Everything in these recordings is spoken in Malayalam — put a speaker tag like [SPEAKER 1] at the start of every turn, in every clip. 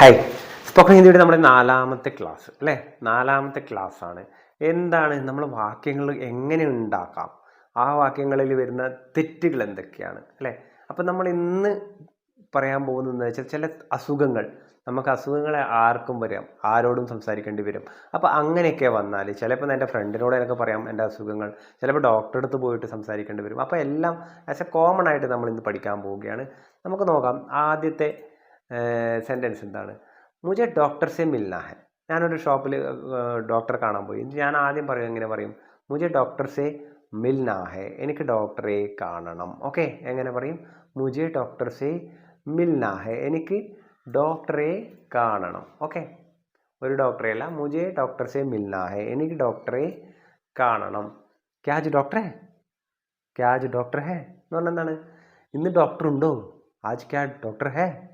[SPEAKER 1] ഹായ് സ്പോക്കൺ ഹിന്ദിയുടെ നമ്മുടെ നാലാമത്തെ ക്ലാസ് അല്ലേ? നാലാമത്തെ ക്ലാസ് ആണ്. എന്താണ് നമ്മൾ വാക്യങ്ങൾ എങ്ങനെ ഉണ്ടാക്കാം? ആ വാക്യങ്ങളിൽ വരുന്ന തെറ്റുകൾ എന്തൊക്കെയാണ് അല്ലേ? അപ്പം നമ്മൾ ഇന്ന് പറയാൻ പോകുന്നതെന്ന് വെച്ചാൽ ചില അസുഖങ്ങൾ. നമുക്ക് അസുഖങ്ങളെ ആർക്കും വരാം ആരോടും സംസാരിക്കേണ്ടി വരും. അപ്പോൾ അങ്ങനെയൊക്കെ വന്നാൽ ചിലപ്പോൾ എന്റെ ഫ്രണ്ടിനോട് എനിക്ക് പറയാം എന്റെ അസുഖങ്ങൾ. ചിലപ്പോൾ ഡോക്ടറെ അടുത്ത് പോയിട്ട് സംസാരിക്കേണ്ടി വരും. അപ്പോൾ എല്ലാം ആസ് എ കോമൺ ആയിട്ട് നമ്മൾ ഇന്ന് പഠിക്കാൻ പോവുകയാണ്. നമുക്ക് നോക്കാം. ആദ്യത്തെ സെന്റൻസ് എന്താണ്? മുജെ ഡോക്ടർ സെ മിൽന ഹെ ഞാനൊരു ഷോപ്പിൽ ഡോക്ടറെ കാണാൻ പോയി. ഞാൻ ആദ്യം പറയും എങ്ങനെ പറയും? മുജെ ഡോക്ടർ സെ മിൽന ഹെ എനിക്ക് ഡോക്ടറെ കാണണം. ഓക്കെ എങ്ങനെ പറയും? മുജെ ഡോക്ടർ സെ മിൽന ഹെ എനിക്ക് ഡോക്ടറെ കാണണം. ഓക്കെ. ഒരു ഡോക്ടറെ അല്ല. മുജെ ഡോക്ടർ സെ മിൽന ഹെ എനിക്ക് ഡോക്ടറെ കാണണം. ക്യാജ് ഡോക്ടറെ ക്യാജ് ഡോക്ടർ ഹെ? എന്ന് പറഞ്ഞാൽ എന്താണ്? ഇന്ന് ഡോക്ടർ ഉണ്ടോ? ആജ് ക്യാ ഡോക്ടർ ഹെ?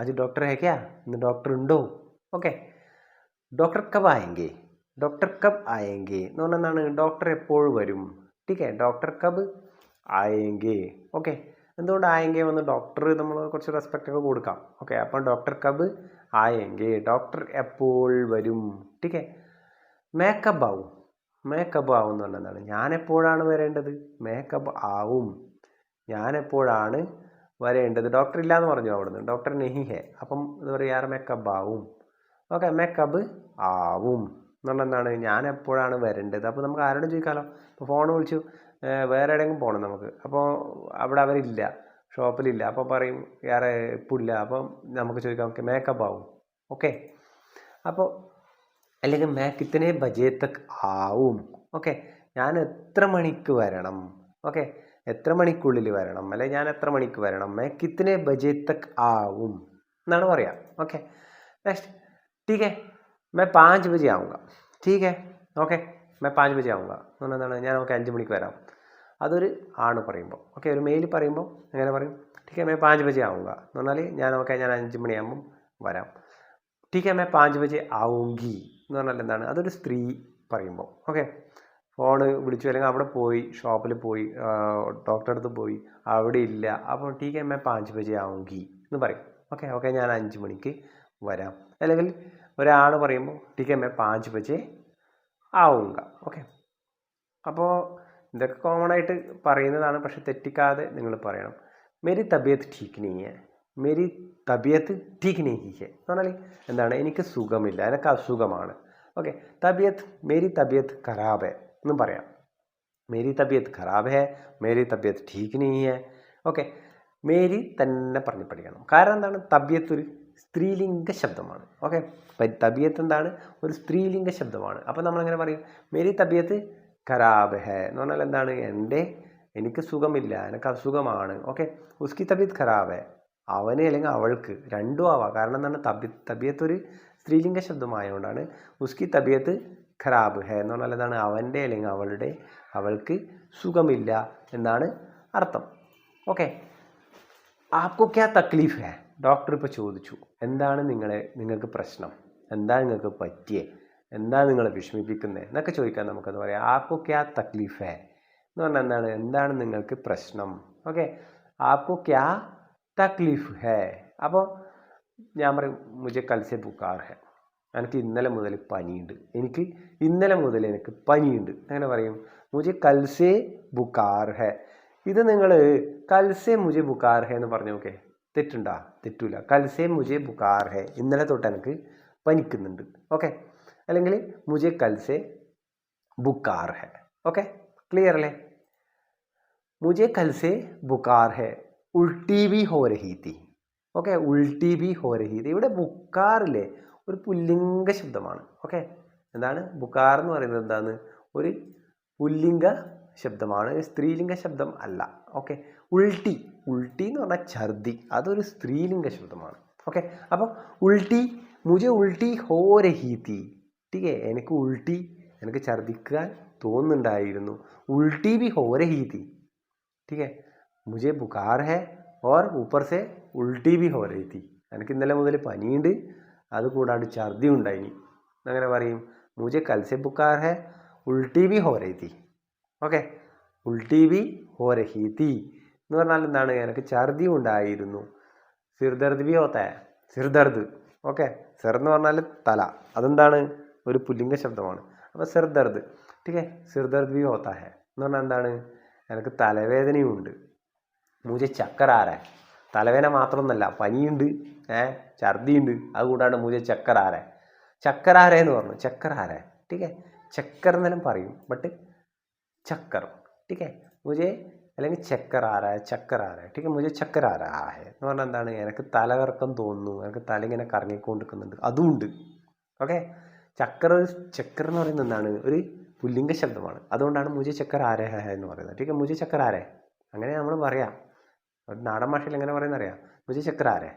[SPEAKER 1] ആജ് ഡോക്ടർ ഹേ ക്യാ डॉक्टर ഉണ്ടോ? ഓക്കെ ഡോക്ടർ കബ് ആയെങ്കിൽ ഡോക്ടർ കബ് ആയെങ്കിൽ എന്ന് പറഞ്ഞാൽ എന്താണ്? ഡോക്ടർ എപ്പോൾ വരും. ടീക്കെ ഡോക്ടർ കബ് ആയെങ്കിൽ ഓക്കെ എന്തുകൊണ്ട് ആയെങ്കിൽ വന്ന് ഡോക്ടർ നമ്മൾ കുറച്ച് റെസ്പെക്റ്റ് ഒക്കെ കൊടുക്കാം. ഓക്കെ അപ്പം ഡോക്ടർ കബ് ആയെങ്കിൽ ഡോക്ടർ എപ്പോൾ വരും? ടീക്കെ മേക്കപ്പ് ആവും. മേക്കപ്പ് ആവും എന്ന് പറഞ്ഞാൽ എന്താണ്? ഞാൻ എപ്പോഴാണ് വരേണ്ടത്? മേക്കപ്പ് ആവും. ഞാൻ എപ്പോഴാണ് വരേണ്ടത്. ഡോക്ടർ ഇല്ല എന്ന് പറഞ്ഞു അവിടുന്ന്. ഡോക്ടർ നെഹി ഹേ അപ്പം എന്താ പറയുക യാർ മേക്കപ്പ് ആവും. ഓക്കെ മേക്കപ്പ് ആവും എന്നുള്ള എന്താണ് ഞാൻ എപ്പോഴാണ് വരേണ്ടത്. അപ്പോൾ നമുക്ക് ആരോടും ചോദിക്കാമല്ലോ ഇപ്പോൾ ഫോൺ വിളിച്ചു വേറെ എവിടെയെങ്കിലും പോകണം നമുക്ക്. അപ്പോൾ അവിടെ അവരില്ല ഷോപ്പിലില്ല. അപ്പോൾ പറയും വേറെ ഇപ്പില്ല. അപ്പം നമുക്ക് ചോദിക്കാം ഓക്കെ മേക്കപ്പ് ആവും. ഓക്കെ. അപ്പോൾ അല്ലെങ്കിൽ മേക്ക് കിത്തനെ ബജേ ആവും. ഓക്കെ ഞാൻ എത്ര മണിക്ക് വരണം? ഓക്കെ എത്ര മണിക്കുള്ളിൽ വരണം അല്ലെ ഞാൻ എത്ര മണിക്ക് വരണം മേ കിത്തനെ ബജേ തക് ആവും എന്നാണ് പറയാം ഓക്കെ നെക്സ്റ്റ് ठीक है मैं पाँच बजे आऊँगा ठीक है ഓക്കെ मैं പാഞ്ച് ബജെ ആവുക എന്ന് പറഞ്ഞാൽ എന്താണ് ഞാൻ നമുക്ക് അഞ്ച് മണിക്ക് വരാം അതൊരു ആണ് പറയുമ്പോൾ ഓക്കെ ഒരു മെയിൽ പറയുമ്പോൾ എങ്ങനെ പറയും ठीक है मैं പാഞ്ച് ബജെ ആവുക എന്ന് പറഞ്ഞാൽ ഞാൻ ഓക്കെ ഞാൻ അഞ്ച് മണിയാകുമ്പം വരാം ठीक है मैं പാഞ്ച് ബജെ ആവുങ്കി എന്ന് പറഞ്ഞാൽ എന്താണ് അതൊരു സ്ത്രീ പറയുമ്പോൾ ഓക്കെ ഫോൺ വിളിച്ചു അല്ലെങ്കിൽ അവിടെ പോയി ഷോപ്പിൽ പോയി ഡോക്ടറെ അടുത്ത് പോയി അവിടെ ഇല്ല. അപ്പോൾ ടീ കെ എം പാഞ്ച് ബജെ ആവുങ്കി എന്ന് പറയും. ഓക്കെ ഓക്കെ ഞാൻ അഞ്ച് മണിക്ക് വരാം. അല്ലെങ്കിൽ ഒരാൾ പറയുമ്പോൾ ടീ കെ എം പാഞ്ച് ബജെ ആവുക ഓക്കെ അപ്പോൾ ഇതൊക്കെ കോമൺ ആയിട്ട് പറയുന്നതാണ്. പക്ഷെ തെറ്റിക്കാതെ നിങ്ങൾ പറയണം. മെരി തബിയത്ത് ഠീക്ക് നീ മെരി തബിയത്ത് ഠീക്ക് നീ എന്ന് പറഞ്ഞാൽ എന്താണ്? എനിക്ക് സുഖമില്ല. എനിക്ക് അസുഖമാണ്. ഓക്കെ തബിയത്ത് മെരി തബിയത്ത് ഖരാബ് എന്നും പറയാം. മേരി തബിയത്ത് ഖരാബ് ഹെ മേരി തബിയത്ത് ഠീക്ക് നീ ഹെ. ഓക്കെ. മേരി തന്നെ പറഞ്ഞ് പഠിക്കണം. കാരണം എന്താണ്? തബിയത്ത് ഒരു സ്ത്രീലിംഗ ശബ്ദമാണ്. ഓക്കെ. തബിയത്ത് എന്താണ്? ഒരു സ്ത്രീലിംഗ ശബ്ദമാണ്. അപ്പോൾ നമ്മളെങ്ങനെ പറയും? മേരി തബിയത്ത് ഖരാബ് ഹെ. എന്ന് പറഞ്ഞാൽ എന്താണ്? എന്റെ എനിക്ക് സുഖമില്ല എനിക്ക് അസുഖമാണ് ഓക്കെ. ഉസ്കി തബിയത്ത് ഖരാബ് ഹെ. അവന് അല്ലെങ്കിൽ അവൾക്ക് രണ്ടും ആവാം. കാരണം എന്താണ്? തബി തബിയത്ത് ഒരു സ്ത്രീലിംഗ ശബ്ദമായതുകൊണ്ടാണ് ഉസ്കി തബിയത്ത് ഖരാബ് ഹെ എന്ന് പറഞ്ഞാൽ എന്താണ്? അവന്റെ അല്ലെങ്കിൽ അവളുടെ അവൾക്ക് സുഖമില്ല എന്നാണ് അർത്ഥം. ഓക്കെ ആപ്കോ ക്യാ തക്ലീഫ് ഹേ? ഡോക്ടർ ഇപ്പോൾ ചോദിച്ചു. എന്താണ് നിങ്ങളെ നിങ്ങൾക്ക് പ്രശ്നം? എന്താ നിങ്ങൾക്ക് പറ്റിയേ? എന്താ നിങ്ങളെ വിഷമിപ്പിക്കുന്നത് എന്നൊക്കെ ചോദിക്കാൻ നമുക്കത് പറയാം. ആപ്കോ ക്യാ തക്ലീഫ് ഹേ? എന്ന് പറഞ്ഞാൽ എന്താണ്? എന്താണ് നിങ്ങൾക്ക് പ്രശ്നം? ഓക്കെ ആപ്കോ ക്യാ തക്ലീഫ് ഹേ? അപ്പോൾ ഞാൻ പറയും മുജെ കൽസെ ബുക്കാർ ഹേ. എനിക്ക് ഇന്നലെ മുതൽ പനിയുണ്ട്. എനിക്ക് ഇന്നലെ മുതൽ എനിക്ക് പനിയുണ്ട്. അങ്ങനെ പറയും. മുജെ കൽസേ ബുക്കാർ ഹെ ഇത് നിങ്ങൾ കൽസേ മുജെ ബുക്കാർ ഹെ എന്ന് പറഞ്ഞു നോക്കേ. തെറ്റുണ്ടാ? തെറ്റൂല. കൽസേ മുജെ ബുക്കാർ ഹെ ഇന്നലെ തൊട്ട് എനിക്ക് പനിക്കുന്നുണ്ട്. ഓക്കെ? അല്ലെങ്കിൽ മുജെ കൽസേ ബുക്കാർ ഹെ ഓക്കെ? ക്ലിയർ അല്ലേ? മുജെ കൽസേ ബുക്കാർ ഹെ ഉൾട്ടി ബി ഹോ രഹി തി ഓക്കെ? ഉൾട്ടി ബി ഹോ ഇവിടെ ബുക്കാറില്ലേ ഒരു പുല്ലിംഗ ശബ്ദമാണ്. ഓക്കെ? എന്താണ്? ബുക്കാർ എന്ന് പറയുന്നത് എന്താണ്? ഒരു പുല്ലിംഗ ശബ്ദമാണ്. സ്ത്രീലിംഗ ശബ്ദം അല്ല. ഓക്കെ? ഉൾട്ടി. ഉൾട്ടി എന്ന് പറഞ്ഞാൽ ഛർദി. അതൊരു സ്ത്രീലിംഗ ശബ്ദമാണ്. ഓക്കെ? അപ്പോൾ ഉൾട്ടി മുജ ഉൾട്ടി ഹോ രഹീതി ടീക്കേ എനിക്ക് ഉൾട്ടി എനിക്ക് ഛർദിക്കാൻ തോന്നുന്നുണ്ടായിരുന്നു. ഉൾട്ടി ബി ഹോ രഹീതി ടീക്കേ മുജ ബുക്കാർ ഹെ ഓർ ഊപ്പർ സെ ഉൾട്ടി ബി ഹോ രഹീതി എനിക്ക് ഇന്നലെ മുതൽ പനിയുണ്ട്. അത് കൂടാണ്ട് ഛർദി ഉണ്ടായിനി അങ്ങനെ പറയും? മൂജ കൽസ്യ ബുക്കാർ ഹെ ഉൾട്ടി ബി ഹോ രഹി ഓക്കെ? ഉൾട്ടി ബി ഹോ രഹി എന്ന് പറഞ്ഞാൽ എന്താണ്? എനിക്ക് ഛർദി ഉണ്ടായിരുന്നു സിർദർദ് ബി ഹോത്ത? സിർദർദ്. ഓക്കെ? സിർ എന്ന് പറഞ്ഞാൽ തല. അതെന്താണ്? ഒരു പുല്ലിംഗ ശബ്ദമാണ്. അപ്പോൾ സിർദർദ്. ടീക്കെ സിർദർദ് ബി ഹോത്ത ഹെ. എന്ന് പറഞ്ഞാൽ എന്താണ്? എനിക്ക് തലവേദനയുണ്ട്. മൂജ ആരാ തലവേദന മാത്രമൊന്നല്ല പനിയുണ്ട്. ഏഹ് ഛർദിയുണ്ട്. അത് കൂടാണ്ട് മൂജ ചക്കരാരെ ചക്കരാരെ എന്ന് പറഞ്ഞു. ചക്കരാരെ ടീക്കേ? ചക്കർ എന്നെല്ലാം പറയും. ബട്ട് ചക്കർ. ടീക്കേ? മുജെ അല്ലെങ്കിൽ ചക്കറാര ചക്കറാര ടീക്കേ മുജെ ചക്കറാര ആഹേ എന്ന് പറഞ്ഞാൽ എന്താണ്? എനിക്ക് തലകറക്കം തോന്നുന്നു. എനിക്ക് തല ഇങ്ങനെ കറങ്ങിക്കൊണ്ടിരിക്കുന്നുണ്ട് അതുമുണ്ട് ഓക്കെ? ചക്കർ ചക്കർ എന്ന് പറയുന്നത് എന്താണ്? ഒരു പുല്ലിംഗ ശബ്ദമാണ്. അതുകൊണ്ടാണ് മുജെ ചക്കർ ആരേ എന്ന് പറയുന്നത്. ടീക്കേ മുജെ ചക്കർ ആരേ അങ്ങനെ നമ്മൾ പറയാം. നാടൻ ഭാഷയിൽ എങ്ങനെ പറയുന്നറിയാം? മുജെ ചക്കർ ആരേ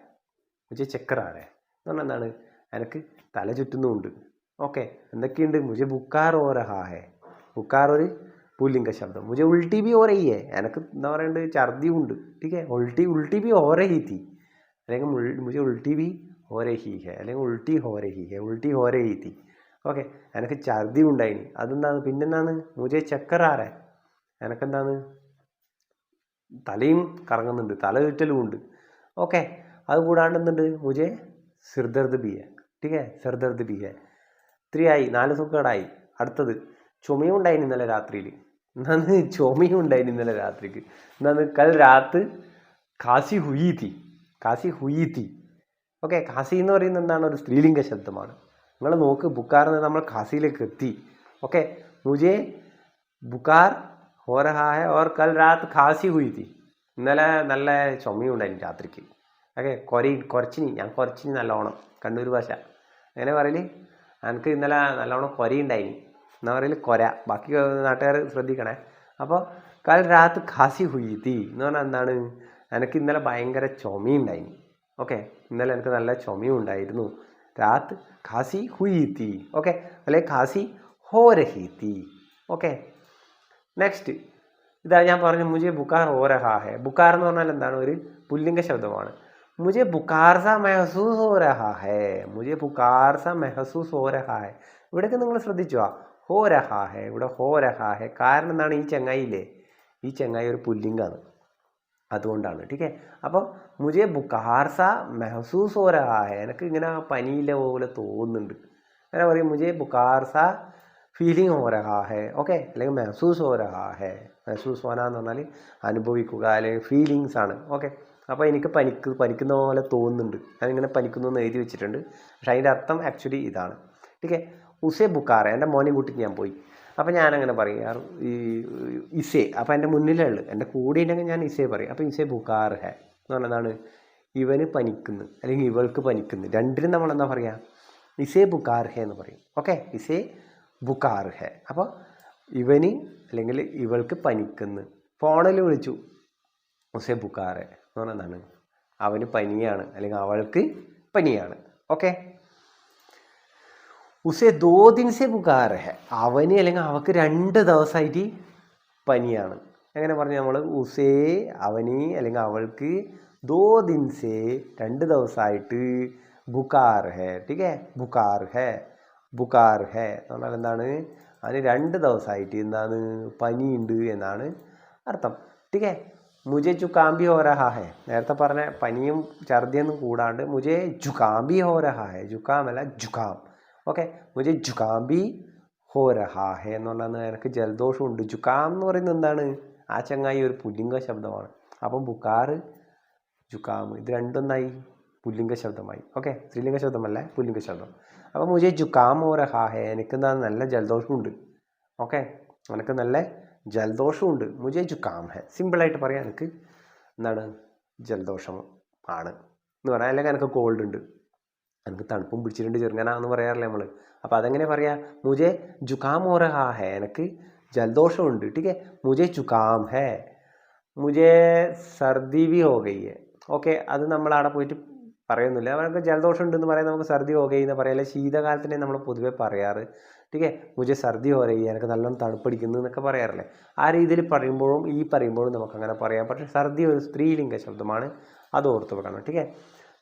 [SPEAKER 1] മുജെ ചെക്കറാണേ. എന്ന് പറഞ്ഞാൽ എന്താണ് എനിക്ക് തല ചുറ്റുന്നുമുണ്ട്. ഓക്കെ എന്തൊക്കെയുണ്ട്? മുജെ ബുക്കാർ ഓര ഹാഹേ ബുക്കാർ ഒരു പുല്ലിംഗ ശബ്ദം. മുജെ ഉൾട്ടി ബി ഓരയ്യേ? എനിക്ക് എന്താ പറയണ്ടത് ഛർദിയും ഉണ്ട് ടീക്കെ ഉൾട്ടി ഉൾട്ടി ബി ഓരഹി തീ അല്ലെങ്കിൽ മുജെ ഉൾട്ടി ബി ഓരഹി ഹേ അല്ലെങ്കിൽ ഉൾട്ടി ഹോരഹി ഹേ ഉൾട്ടി ഹോരഹി തീ ഓക്കെ എനിക്ക് ഛർദി ഉണ്ടായിനി അതെന്താണ്? പിന്നെന്താണ്? മുജെ ചക്കറാറേ. എനിക്കെന്താണ്? തലയും കറങ്ങുന്നുണ്ട്. തല ചുറ്റലും ഉണ്ട് ഓക്കെ അത് കൂടാണ്ട് എന്തുണ്ട് മുജെ? സിർദർദ് ബി ഹെ ടീക്കെ സിർദർദ് ബി ഹെ ആയി നാല് സുഖേടായി അടുത്തത്. ചുമയും ഉണ്ടായിന് ഇന്നലെ രാത്രിയിൽ എന്നാന്ന് ചുമയും ഉണ്ടായിന് ഇന്നലെ രാത്രിക്ക്. എന്നാന്ന് കൽ രാത്ത് കാസി ഹുയി തി കാസി ഹുയി ഓക്കെ കാസി എന്ന് പറയുന്നത് എന്താണ്? ഒരു സ്ത്രീലിംഗ ശബ്ദമാണ്. നിങ്ങൾ നോക്ക് ബുക്കാറിൽ നിന്ന് നമ്മൾ കാസിയിലേക്ക് എത്തി. ഓക്കെ മുജെ ബുക്കാർ ഹോ രഹാ ഹെ ഓർ കൽ രാത്ത് ഖാസി ഹുയി ഇന്നലെ നല്ല ചുമയുണ്ടായിരുന്നു രാത്രിക്ക്. ഓക്കെ കൊരി കുറച്ചിനി. ഞാൻ കുറച്ചിനി നല്ലോണം. കണ്ണൂർ ഭാഷ. അങ്ങനെ പറയൽ എനിക്ക് ഇന്നലെ നല്ലോണം കൊരയുണ്ടായിനി എന്നാ പറയൽ കൊര. ബാക്കി നാട്ടുകാർ ശ്രദ്ധിക്കണേ. അപ്പോൾ കൽ രാത്ത് ഖാസി ഹുയിത്തി എന്ന് പറഞ്ഞാൽ എന്താണ്? എനിക്ക് ഇന്നലെ ഭയങ്കര ചുമയുണ്ടായി ഓക്കെ? ഇന്നലെ എനിക്ക് നല്ല ചുമയും ഉണ്ടായിരുന്നു. രാത്ത് ഖാസി ഹുയിത്തി ഓക്കെ? അല്ലെ ഖാസി ഹോരഹീത്തി ഓക്കെ? നെക്സ്റ്റ് ഇതാ ഞാൻ പറഞ്ഞു മുജെ ബുക്കാർ ഓരഹാഹെ ബുക്കാർ എന്ന് പറഞ്ഞാൽ എന്താണ്? ഒരു പുല്ലിംഗ ശബ്ദമാണ്. मुझे बुखार सा महसूस हो रहा है മുജെ ബുക്കാർ സ മെഹസൂസ് ഹോ രഹാ ഹെ ഇവിടേക്ക് നിങ്ങൾ ശ്രദ്ധിച്ചോ? ഹോ രഹാ ഹെ ഇവിടെ ഹോ രഹാ ഹെ. കാരണം എന്താണ്? ഈ ചങ്ങായില്ലേ ഈ ചങ്ങായി ഒരു പുല്ലിംഗാണ്. അതുകൊണ്ടാണ്. ടീക്കേ അപ്പം മുജെ ബുക്കാർ സ മെഹസൂസ് ഹോ രഹാ ഹെ. എനിക്ക് ഇങ്ങനെ പനിയില്ല പോലെ തോന്നുന്നുണ്ട്. അങ്ങനെ പറയും മുജെ ബുക്കാർ സ ഫീലിംഗ് ഹോ രഹാ ഹെ. ഓക്കെ? അല്ലെങ്കിൽ മെഹസൂസ് ഹോ രഹാ ഹെ. മെഹസൂസ് ഹോന എന്ന് പറഞ്ഞാൽ അനുഭവിക്കുക അല്ലെങ്കിൽ ഫീലിങ്സ് ആണ്. ഓക്കെ? അപ്പോൾ എനിക്ക് പനിക്ക് പനിക്കുന്ന പോലെ തോന്നുന്നുണ്ട്. ഞാനിങ്ങനെ പനിക്കുന്നു എന്ന് എഴുതി വെച്ചിട്ടുണ്ട്. പക്ഷേ അതിന്റെ അർത്ഥം ആക്ച്വലി ഇതാണ്. ടീക്കെ ഉസേ ബുക്കാറ എന്റെ മോനെ കൂട്ടിക്ക് ഞാൻ പോയി. അപ്പോൾ ഞാനങ്ങനെ പറയും യാർ ഈ ഇസേ. അപ്പോൾ എന്റെ മുന്നിലേ ഉള്ളു. എന്റെ കൂടെ ഉണ്ടെങ്കിൽ ഞാൻ ഇസേ പറയും. അപ്പോൾ ഇസേ ബുക്കാറ് ഹെ എന്ന് പറഞ്ഞതാണ് ഇവന് പനിക്കുന്നു. അല്ലെങ്കിൽ ഇവൾക്ക് പനിക്കുന്നു. രണ്ടിനും നമ്മൾ എന്താ പറയുക ഇസേ ബുക്കാർ ഹെ എന്ന് പറയും. ഓക്കെ ഇസേ ബുക്കാർ ഹെ അപ്പോൾ ഇവന് അല്ലെങ്കിൽ ഇവൾക്ക് പനിക്കുന്നു. ഫോണിൽ വിളിച്ചു ഉസേ ബുക്കാർ എന്ന് പറഞ്ഞാൽ എന്താണ് അവന് പനിയാണ് അല്ലെങ്കിൽ അവൾക്ക് പനിയാണ്. ഓക്കെ ഉസേ ദോ ദിൻസെ ഹെ അവന് അല്ലെങ്കിൽ അവൾക്ക് രണ്ട് ദിവസമായിട്ട് പനിയാണ്. എങ്ങനെ പറഞ്ഞു നമ്മൾ ഉസേ അവന് അല്ലെങ്കിൽ അവൾക്ക് ദോ ദിൻസെ രണ്ട് ദിവസമായിട്ട് ബുക്കാർ ടീക്കെ ബുക്കാർ ഹെ എന്ന് പറഞ്ഞാൽ എന്താണ്? അവന് രണ്ട് ദിവസമായിട്ട് എന്താണ്? പനിയുണ്ട് എന്നാണ് അർത്ഥം. ടീക്കെ മുജെ ചുക്കാമ്പി ഹോരഹാ ഹെ നേരത്തെ പറഞ്ഞ പനിയും ഛർദിയൊന്നും കൂടാണ്ട് മുജെ ജുക്കാമ്പി ഹോരഹായ ജുക്കാം അല്ല ജുക്കാം ഓക്കെ മുജെ ജുക്കാമ്പി ഹോരഹാഹെ എന്ന് പറഞ്ഞാൽ എനിക്ക് ജലദോഷമുണ്ട്. ജുക്കാം എന്ന് പറയുന്നത് എന്താണ്? ആ ചങ്ങായി ഒരു പുല്ലിംഗ ശബ്ദമാണ്. അപ്പം ബുക്കാറ് ജുക്കാം ഇത് രണ്ടൊന്നായി പുല്ലിംഗ ശബ്ദമായി. ഓക്കെ സ്ത്രീലിംഗ ശബ്ദമല്ല പുല്ലിംഗ ശബ്ദം. അപ്പം മുജെ ജുക്കാം ഹോരഹാ എനിക്ക് എന്താ നല്ല ജലദോഷമുണ്ട്. ഓക്കെ എനിക്ക് നല്ല ജലദോഷമുണ്ട് മുജേജു കാം ഹെ. സിമ്പിളായിട്ട് പറയാം എനിക്ക് എന്താണ് ജലദോഷം ആണ് എന്ന് പറയാം. അല്ലെങ്കിൽ എനിക്ക് കോൾഡ് ഉണ്ട്. എനിക്ക് തണുപ്പും പിടിച്ചിട്ടുണ്ട് ചെറുങ്ങനാന്ന് പറയാറില്ല നമ്മൾ അപ്പോൾ അതെങ്ങനെ പറയാം? മുജെ ജുക്കാം ഓ റഹാ ഹെ. എനിക്ക് ജലദോഷമുണ്ട് ടീക്കെ മുജെ ചുക്കാം ഹെ. മുജെ സർദി വി ഹോ ഓക്കെ അത് നമ്മൾ അവിടെ പോയിട്ട് പറയുന്നില്ല. നമുക്ക് ജലദോഷം ഉണ്ടെന്ന് പറയാൻ നമുക്ക് സർദി ഹോ പറയാം. എന്ന് ശീതകാലത്തിനെ നമ്മൾ പൊതുവെ പറയാറ്. ടീക്കെ മുജെ സർദി ഹോ റഹി എനിക്ക് നല്ലോണം തണുപ്പടിക്കുന്നു എന്നൊക്കെ പറയാറില്ലേ? ആ രീതിയിൽ പറയുമ്പോഴും ഈ പറയുമ്പോഴും നമുക്ക് അങ്ങനെ പറയാം. പക്ഷേ സർദി ഒരു സ്ത്രീലിംഗ ശബ്ദമാണ്. അത് ഓർത്ത് വെക്കണം ടീക്കെ.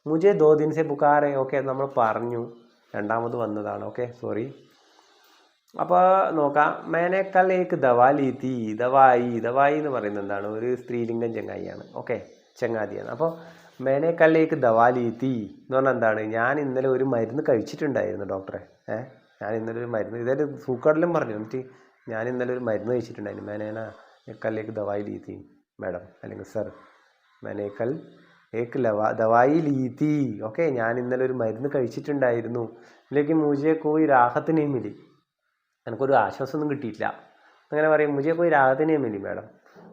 [SPEAKER 1] മുജെ ദോ ദിൻസെ ബുക്കാറെ ഓക്കെ നമ്മൾ പറഞ്ഞു. രണ്ടാമത് വന്നതാണ് ഓക്കെ സോറി. അപ്പോൾ നോക്കാം. മേനേക്കല്ലേക്ക് ദവാലി തീ ദവായി ദവായി എന്ന് പറയുന്നത് എന്താണ്? ഒരു സ്ത്രീലിംഗം ചെങ്ങായിയാണ് ഓക്കെ ചങ്ങാതിയാണ്. അപ്പോൾ ദവാലി തീ എന്ന് പറഞ്ഞാൽ എന്താണ്? ഞാൻ ഇന്നലെ ഒരു മരുന്ന് കഴിച്ചിട്ടുണ്ടായിരുന്നു ഡോക്ടറെ. ഏഹ് ഞാൻ ഇന്നലെ ഒരു മരുന്ന് ഇതായാലും സൂക്കാടിലും പറഞ്ഞു. എന്നിട്ട് ഞാൻ ഇന്നലെ ഒരു മരുന്ന് കഴിച്ചിട്ടുണ്ടായിരുന്നു. മേനേന ഏക്കല്ലേക്ക് ദവായി ലീത്തി മാഡം. അല്ലെങ്കിൽ സർ മേനേക്കൽ ഏക്ക് ലവാ ദവായി ലീത്തി. ഓക്കെ ഞാൻ ഇന്നലെ ഒരു മരുന്ന് കഴിച്ചിട്ടുണ്ടായിരുന്നു. ലേക്ക് മൂജയെ കോയി രാഹത്തിനെയും മിലി. എനിക്കൊരു ആശ്വാസമൊന്നും കിട്ടിയിട്ടില്ല. അങ്ങനെ പറയും മുജയെ പോയി രാഹത്തിനെയും മിലി മാഡം.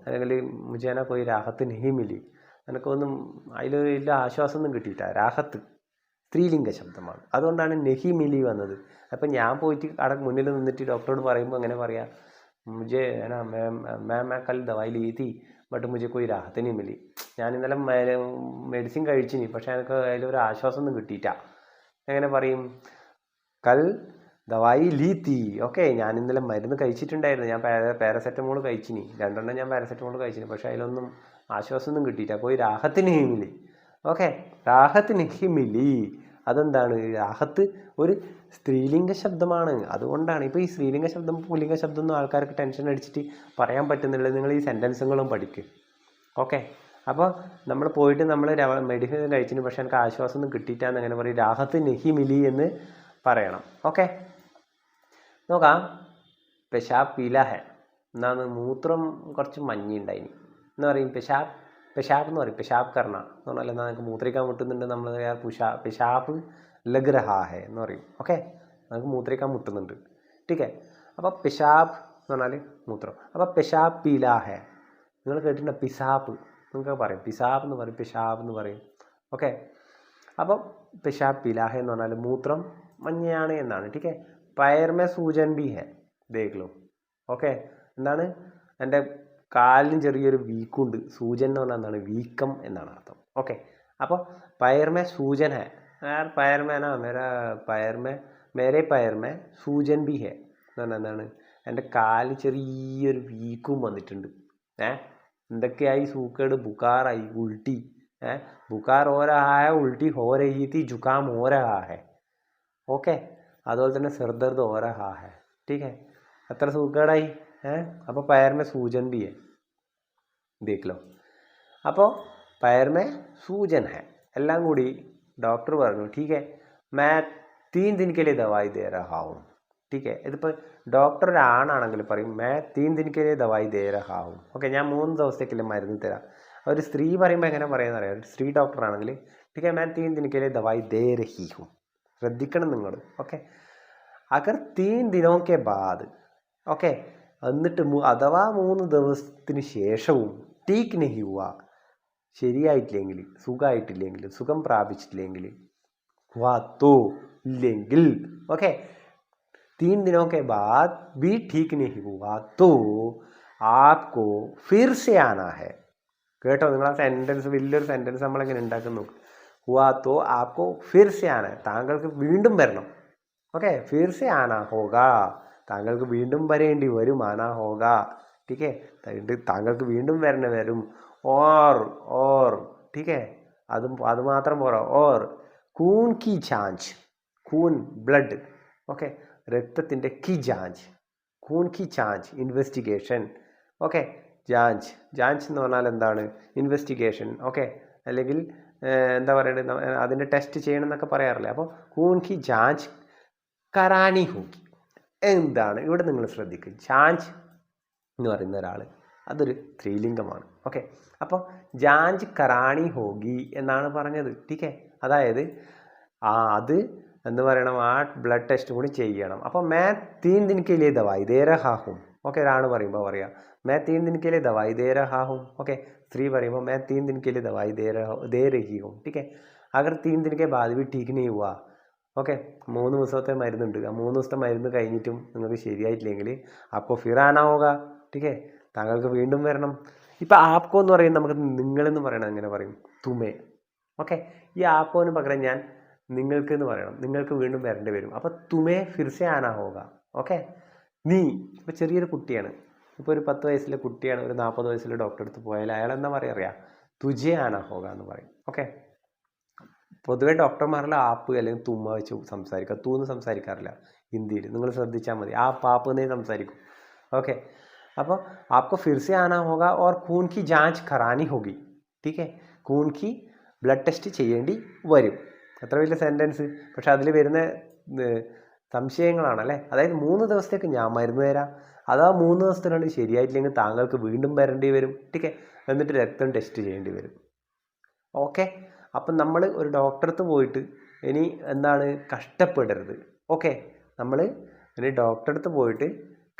[SPEAKER 1] അല്ലെങ്കിൽ മുജേന പോയി രാഹത്തിനെയും മിലി. എനിക്കൊന്നും അതിലൊരു വലിയ ആശ്വാസമൊന്നും കിട്ടിയിട്ടില്ല. രാഹത്ത്. സ്ത്രീലിംഗ ശബ്ദമാണ്. അതുകൊണ്ടാണ് നെഹി മിലി വന്നത്. അപ്പം ഞാൻ പോയിട്ട് അവിടെ മുന്നിൽ നിന്നിട്ട് ഡോക്ടറോട് പറയുമ്പോൾ അങ്ങനെ പറയാം മുജെ എന്നാ മാം മാം മാ കൽ ദവായി ലീ ബട്ട് മുജെ കോയി രാഹത്ത് മിലി. ഞാൻ ഇന്നലെ മെഡിസിൻ കഴിച്ചിനി പക്ഷേ എനിക്ക് അതിലൊരു ആശ്വാസം ഒന്നും കിട്ടിയിട്ടാ എങ്ങനെ പറയും? കൽ ദവായി ലീ തീ ഓക്കെ ഞാൻ ഇന്നലെ മരുന്ന് കഴിച്ചിട്ടുണ്ടായിരുന്നു. ഞാൻ പാരസെറ്റമോൾ കഴിച്ചിനി. രണ്ടെണ്ണം ഞാൻ പാരസെറ്റമോൾ കഴിച്ചിനി. പക്ഷേ അതിലൊന്നും ആശ്വാസമൊന്നും കിട്ടിയിട്ടാ പോയി രാഹത്തിന് ഹിമിലി ഓക്കെ രാഹത്തിന് ഹിമിലി അതെന്താണ്? രാഹത്ത് ഒരു സ്ത്രീലിംഗ ശബ്ദമാണ്. അതുകൊണ്ടാണ്. ഇപ്പോൾ ഈ സ്ത്രീലിംഗ ശബ്ദം പുല്ലിംഗ ശബ്ദം ഒന്നും ആൾക്കാർക്ക് ടെൻഷൻ അടിച്ചിട്ട് പറയാൻ പറ്റുന്നില്ല. നിങ്ങൾ ഈ സെന്റൻസുകളും പഠിക്കും. ഓക്കെ അപ്പോൾ നമ്മൾ പോയിട്ട് നമ്മൾ മെഡിസിൻ കഴിച്ചിട്ട് പക്ഷേ എനിക്ക് ആശ്വാസം ഒന്നും കിട്ടിയിട്ടാന്ന് അങ്ങനെ പറയും. രാഹത്ത് നെഹി മിലി എന്ന് പറയണം. ഓക്കെ നോക്കാം. പെശാബ് പീല എന്നാന്ന് മൂത്രം കുറച്ച് മഞ്ഞ ഉണ്ടായിനി എന്ന് പറയും. പെശാബ് പെശാബ് എന്ന് പറയും. പെശാബ് കർണ എന്ന് പറഞ്ഞാൽ എന്നാൽ നമുക്ക് മൂത്രിക്കാൻ മുട്ടുന്നുണ്ട് നമ്മൾ പുഷാ പെശാബ് ലഗ്രഹാഹെ എന്ന് പറയും. ഓക്കെ നമുക്ക് മൂത്രിക്കാൻ മുട്ടുന്നുണ്ട്. ടീക്കെ അപ്പോൾ പെശാബ് എന്ന് പറഞ്ഞാൽ മൂത്രം. അപ്പോൾ പെശാബ് പീലാഹെ. നിങ്ങൾ കേട്ടിട്ടുണ്ട് പിസാബ് നിങ്ങൾക്ക് പറയും. പിസാബ് എന്ന് പറയും പെഷാബ് എന്ന് പറയും. ഓക്കെ അപ്പം പെഷാബ് പിലാഹ എന്ന് പറഞ്ഞാൽ മൂത്രം മഞ്ഞയാണ് എന്നാണ്. ടീക്കെ പയർമേ സൂചൻ ബി ഹെ ദേഖ്ലോ. ഓക്കെ എന്താണ്? എന്റെ കാലിന് ചെറിയൊരു വീക്കുണ്ട് സൂചൻ എന്ന് പറഞ്ഞാൽ എന്താണ് വീക്കം എന്നാണ് അർത്ഥം ഓക്കെ അപ്പോൾ പയർമേ സൂചൻ ഹെ यार पैर में ना मेरा पैर में मेरे पैर में സൂചൻ ബി ഹെ എന്ന് പറഞ്ഞാൽ എന്താണ് എൻ്റെ കാല് ചെറിയൊരു വീക്കും വന്നിട്ടുണ്ട് ഏ എന്തൊക്കെയായി സൂക്കേട് ബുക്കാറായി ഉൾട്ടി ഏ ബുക്കാർ ഹോ രഹാ ഹെ ഉൾട്ടി ഹോ രഹി തി ജുക്കാം ഹോ രഹാ ഹെ ഓക്കെ അതുപോലെ തന്നെ സിർദർദ് ഹോ രഹാ ഹെ ठीक है എത്ര സൂക്കേടായി ഏ അപ്പോൾ പയർമേ സൂചൻ ബി ഹെ ദേഖ് ലോ അപ്പോൾ പയർമേ സൂചൻ ഹെ എല്ലാം കൂടി ഡോക്ടർ പറഞ്ഞു ठीक है मैं तीन दिन के लिए दवाई दे रहा हूँ ठीक है ഇതിപ്പോൾ ഡോക്ടർ ഒരാണാണെങ്കിൽ പറയും മേ തീൻ ദിനിക്കലേ ദവായി ദേ രഹാ ഹും ഓക്കെ ഞാൻ മൂന്ന് ദിവസത്തേക്കല്ലേ മരുന്ന് തരാം ഒരു സ്ത്രീ പറയുമ്പോൾ എങ്ങനെ പറയാന്ന് അറിയാം ഒരു സ്ത്രീ ഡോക്ടർ ആണെങ്കിൽ ठीक है मैं तीन दिन के लिए दवाई दे रही हूँ ശ്രദ്ധിക്കണം നിങ്ങൾ ഓക്കെ അഗർ തീൻ ദിനോ കെ ബാദ് ഓക്കെ എന്നിട്ട് അഥവാ മൂന്ന് ദിവസത്തിന് ശേഷവും ടീക്ക് നെഹിയുക ശരിയായിട്ടില്ലെങ്കിൽ സുഖമായിട്ടില്ലെങ്കിൽ സുഖം പ്രാപിച്ചിട്ടില്ലെങ്കിൽ വാത്തോ ഇല്ലെങ്കിൽ ഓക്കെ तीन दिनों के बाद भी ठीक नहीं हुआ तो आपको फिर से आना है കേട്ടോ നിങ്ങൾ ആ സെന്റൻസ് വലിയൊരു സെന്റൻസ് നമ്മളെങ്ങനെ ഉണ്ടാക്കി നോക്കും. ഹുവാത്തോ ആപ്കോ ഫിർസെ ആന താങ്കൾക്ക് വീണ്ടും വരണം. ഓക്കെ ഫിർസെ ആന ഹോഗ. താങ്കൾക്ക് വീണ്ടും വരേണ്ടി വരും. ആനാ ഹോഗ. ടീക്കേ താങ്കൾക്ക് വീണ്ടും വരണേ വരും. Or or. ടീക്കേ അതും അത് മാത്രം പോരാ. ഓർ. കൂൺ കി ജാഞ്ച്. കൂൺ ബ്ലഡ്. ഓക്കെ. രക്തത്തിന്റെ കി ജാഞ്ച്. കൂൺ കി ജാഞ്ച് ഇൻവെസ്റ്റിഗേഷൻ. ഓക്കെ. ജാഞ്ച്. ജാഞ്ച് എന്ന് പറഞ്ഞാൽ എന്താണ്? ഇൻവെസ്റ്റിഗേഷൻ. ഓക്കെ. അല്ലെങ്കിൽ എന്താ പറയുക അതിന്റെ ടെസ്റ്റ് ചെയ്യണം എന്നൊക്കെ പറയാറില്ലേ? അപ്പോൾ കൂൺ കി ജാഞ്ച് കറാനി ഹോക്കി. എന്താണ്? ഇവിടെ നിങ്ങൾ ശ്രദ്ധിക്കുക ജാഞ്ച് എന്ന് പറയുന്ന ഒരാൾ അതൊരു സ്ത്രീലിംഗമാണ്. ഓക്കെ അപ്പോൾ ജാഞ്ച് കറാണി ഹോഗി എന്നാണ് പറഞ്ഞത്. ടീക്കേ അതായത് ആ അത് എന്ന് പറയണം ആ ബ്ലഡ് ടെസ്റ്റ് കൂടി ചെയ്യണം. അപ്പോൾ മേ തീൻ ദിനക്കിലേ ദവായി ദേര ഹാഹും ഓക്കെ ഒരാൾ പറയുമ്പോൾ പറയാം മേ തീൻ ദിനക്കിലേ ദവായി ദേര ഹാഹും ഓക്കെ സ്ത്രീ പറയുമ്പോൾ മേ തീൻ ദിനക്കിലേ ദവായി ദേ ദേ രഹി ടീക്കേ അഗർ തീൻ ദിനക്കെ ബാദ് ഭി ടീക്ക് നീ ഓക്കെ മൂന്ന് ദിവസത്തെ മരുന്നുണ്ട്. ആ മൂന്ന് ദിവസത്തെ മരുന്ന് കഴിഞ്ഞിട്ടും നിങ്ങൾക്ക് ശരിയായിട്ടില്ലെങ്കിൽ അപ്പോൾ ഫിറാനാവുക ടീക്കേ താങ്കൾക്ക് വീണ്ടും വരണം. ഇപ്പം ആപ്കോ എന്ന് പറയുന്നത് നമുക്ക് നിങ്ങളെന്ന് പറയണം അങ്ങനെ പറയും. തുമേ. ഓക്കെ ഈ ആപ്പോന് പകരം ഞാൻ നിങ്ങൾക്ക് എന്ന് പറയണം. നിങ്ങൾക്ക് വീണ്ടും വരേണ്ടി വരും. അപ്പോൾ തുമേ ഫിർസെ ആനാവുക ഓക്കെ നീ ഇപ്പോൾ ചെറിയൊരു കുട്ടിയാണ്. ഇപ്പോൾ ഒരു പത്ത് വയസ്സിലെ കുട്ടിയാണ് ഒരു നാൽപ്പത് വയസ്സിലെ ഡോക്ടറെ അടുത്ത് പോയാൽ അയാൾ എന്താ പറയുക അറിയാം? തുജെ ആനാഹോക എന്ന് പറയും. ഓക്കെ. പൊതുവെ ഡോക്ടർമാരെല്ലാം ആപ്പ് അല്ലെങ്കിൽ തുമ്മ വെച്ച് സംസാരിക്കുക തൂന്ന് സംസാരിക്കാറില്ല ഹിന്ദിയിൽ നിങ്ങൾ ശ്രദ്ധിച്ചാൽ മതി ആ പാപ്പ് എന്നേ സംസാരിക്കും ഓക്കെ അപ്പോൾ आपको फिर से आना होगा और खून की जांच करानी होगी ठीक है खून की ബ്ലഡ് ടെസ്റ്റ് ചെയ്യേണ്ടി വരും എത്ര വലിയ സെൻറ്റൻസ് പക്ഷെ അതിൽ വരുന്ന ഏർ, സംശയങ്ങളാണ് അല്ലേ അതായത് മൂന്ന് ദിവസത്തേക്ക് ഞാൻ മരുന്ന് തരാം അതാ മൂന്ന് ദിവസത്തിനുള്ളിൽ ശരിയായിട്ടില്ലെങ്കിൽ താങ്കൾക്ക് വീണ്ടും വരേണ്ടി വരും ടീക്കെ എന്നിട്ട് രക്തം ടെസ്റ്റ് ചെയ്യേണ്ടി വരും ഓക്കെ അപ്പം നമ്മൾ ഒരു ഡോക്ടറടുത്ത് പോയിട്ട് ഇനി എന്താണ് കഷ്ടപ്പെടരുത്. ഓക്കെ? നമ്മൾ ഇനി ഡോക്ടറടുത്ത് പോയിട്ട്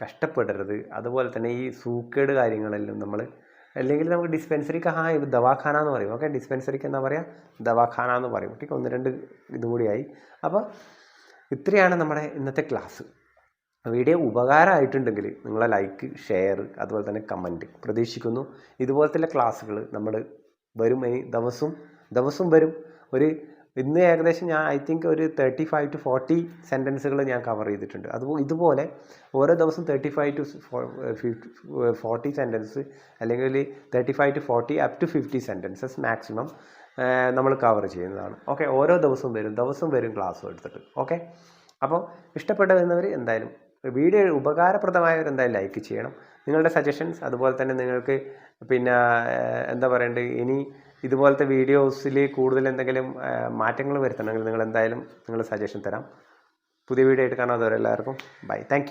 [SPEAKER 1] കഷ്ടപ്പെടരുത്. അതുപോലെ തന്നെ ഈ സൂക്കേട് കാര്യങ്ങളെല്ലാം നമ്മൾ അല്ലെങ്കിൽ നമുക്ക് ഡിസ്പെൻസറിക്ക് ആ ഇത് ദവാഖാന എന്ന് പറയും. ഓക്കെ? ഡിസ്പെൻസറിക്ക് എന്താ പറയുക ദവാഖാന എന്ന് പറയും. ഓക്കെ ഒന്ന് രണ്ട് ഇതും കൂടിയായി അപ്പോൾ ഇത്രയാണ് നമ്മുടെ ഇന്നത്തെ ക്ലാസ്. വീഡിയോ ഉപകാരമായിട്ടുണ്ടെങ്കിൽ നിങ്ങളെ ലൈക്ക് ഷെയർ അതുപോലെ തന്നെ കമന്റ് പ്രതീക്ഷിക്കുന്നു. ഇതുപോലത്തെ ക്ലാസ്സുകൾ നമ്മൾ വരും ഇനി ദിവസവും ദിവസവും വരും. ഒരു ഇന്ന് ഏകദേശം ഞാൻ ഐ തിങ്ക് ഒരു തേർട്ടി ഫൈവ് ടു ഫോർട്ടി സെന്റൻസുകൾ ഞാൻ കവർ ചെയ്തിട്ടുണ്ട്. അത് ഇതുപോലെ ഓരോ ദിവസം thirty five to forty sentence അല്ലെങ്കിൽ thirty five to forty up to fifty sentences maximum നമ്മൾ കവർ ചെയ്യുന്നതാണ്. ഓക്കെ ഓരോ ദിവസവും വരും. ദിവസം വരും ക്ലാസ് എടുത്തിട്ട്. ഓക്കെ അപ്പോൾ ഇഷ്ടപ്പെട്ടവരുന്നവർ എന്തായാലും വീഡിയോ ഉപകാരപ്രദമായവർ എന്തായാലും ലൈക്ക് ചെയ്യണം. നിങ്ങളുടെ സജഷൻസ് അതുപോലെ തന്നെ നിങ്ങൾക്ക് പിന്നെ എന്താ പറയണ്ടത് ഇനി ഇതുപോലത്തെ വീഡിയോസിൽ കൂടുതൽ എന്തെങ്കിലും മാറ്റങ്ങൾ വരുത്തണമെങ്കിൽ നിങ്ങൾ എന്തായാലും നിങ്ങൾ സജഷൻ തരാം. പുതിയ വീഡിയോ ആയിട്ട് കാണാതെ എല്ലാവർക്കും ബൈ. താങ്ക്